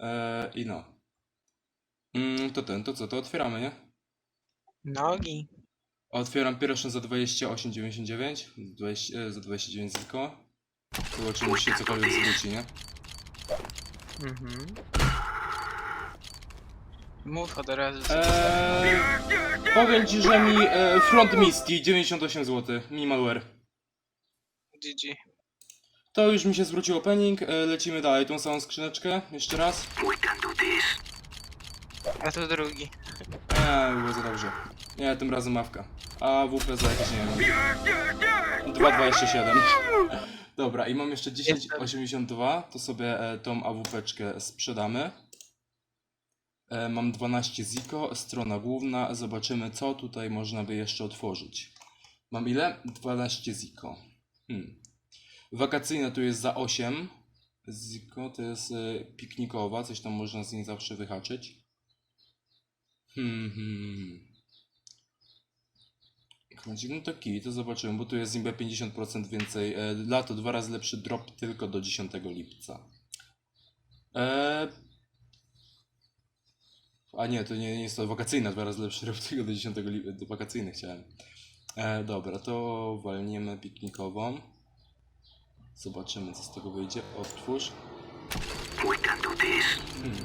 E, I no. Mm, to ten, to co, to otwieramy, nie? Nogi. Otwieram pierwszą za 28,99. 20, e, za 29 ziko. Zobaczymy, czy się cokolwiek zwróci, nie? Mhm. Mów od razu. co Eee, powiem ci, że mi e, Front Misty 98 zł, minimalware. GG. To już mi się zwrócił opening, e, lecimy dalej, tą samą skrzyneczkę, jeszcze raz. A to drugi. Nie, było za dobrze. Nie, tym razem mawka. A WP za jakieś, nie wiem, 2,27. Dobra, i mam jeszcze 10,82, to sobie e, tą AWP-czkę sprzedamy. E, mam 12 ziko, strona główna, zobaczymy co tutaj można by jeszcze otworzyć. Mam ile? 12 ziko. Hmm. Wakacyjna tu jest za 8. Ziko to jest e, piknikowa, coś tam można z niej zawsze wyhaczyć. Hmm, hmm. Kącik, no to kij, to zobaczymy, bo tu jest niby 50% więcej. E, lato dwa razy lepszy drop tylko do 10 lipca. E... A nie, to nie, nie jest to wakacyjna, dwa razy lepszy drop tylko do 10 lipca. Do wakacyjnych chciałem. E, dobra, to walniemy piknikową. Zobaczymy, co z tego wyjdzie. Otwórz. Hmm.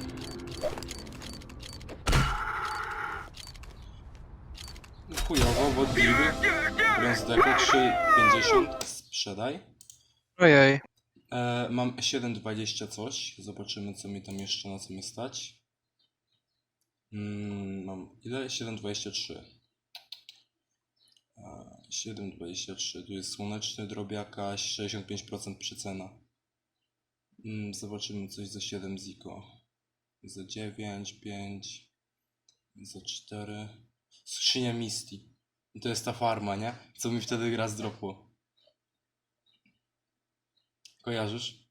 Chujowo, wodliwy. Brąz deko 3,50. Sprzedaj. Ojej. E, mam 7,20 coś. Zobaczymy, co mi tam jeszcze na co mi stać. Mm, mam ile? 7,23. E, 7,23. Tu jest słoneczny drób jakaś, 65% przecena. Mm, zobaczymy coś za 7 ziko. Za 9, 5, za 4. Skrzynia Misty. To jest ta farma, nie? Co mi wtedy gra zdropło. Kojarzysz?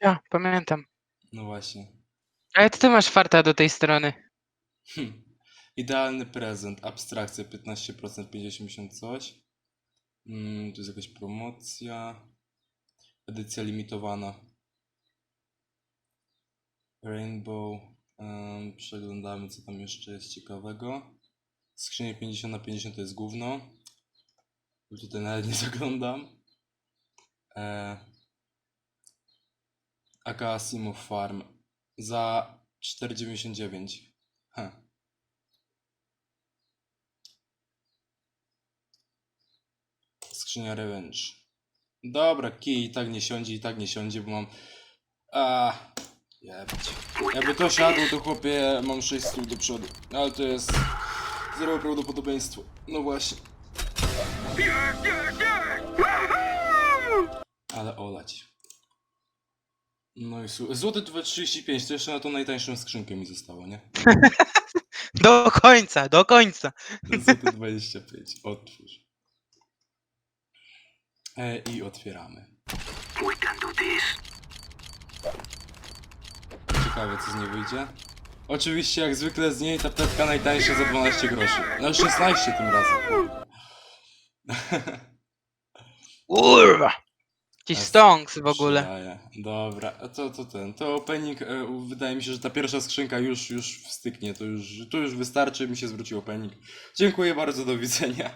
Ja, pamiętam. No właśnie. Ale to ty masz farta do tej strony. Hm. Idealny prezent. Abstrakcja 15%, 50 coś. Mm, tu jest jakaś promocja. Edycja limitowana. Rainbow. Em, przeglądamy, co tam jeszcze jest ciekawego. Skrzynie 50 na 50 to jest gówno. Tutaj nawet nie zaglądam. E... AK Asimov Farm. Za 4,99. Heh. Skrzynia Revenge. Dobra, kij i tak nie siądzie, i tak nie siądzie, bo mam... A, jebać. Jakby to siadło, to chłopie mam 6 stół do przodu. Ale to jest... Zero prawdopodobieństwo. No właśnie. Ale olać. No i su- Złoty 235, to jeszcze na tą najtańszą skrzynkę mi zostało, nie? Do końca, do końca. Złoty 25, otwórz. E, I otwieramy. Ciekawe co z niej wyjdzie. Oczywiście jak zwykle z niej ta najtańsza za 12 groszy. No 16 tym razem. Kurwa. Ci stonks w ogóle. Sprzedaję. Dobra, a to, to ten, to opening, e, u- wydaje mi się, że ta pierwsza skrzynka już, już wstyknie, to już, to już wystarczy, mi się zwrócił opening. Dziękuję bardzo, do widzenia.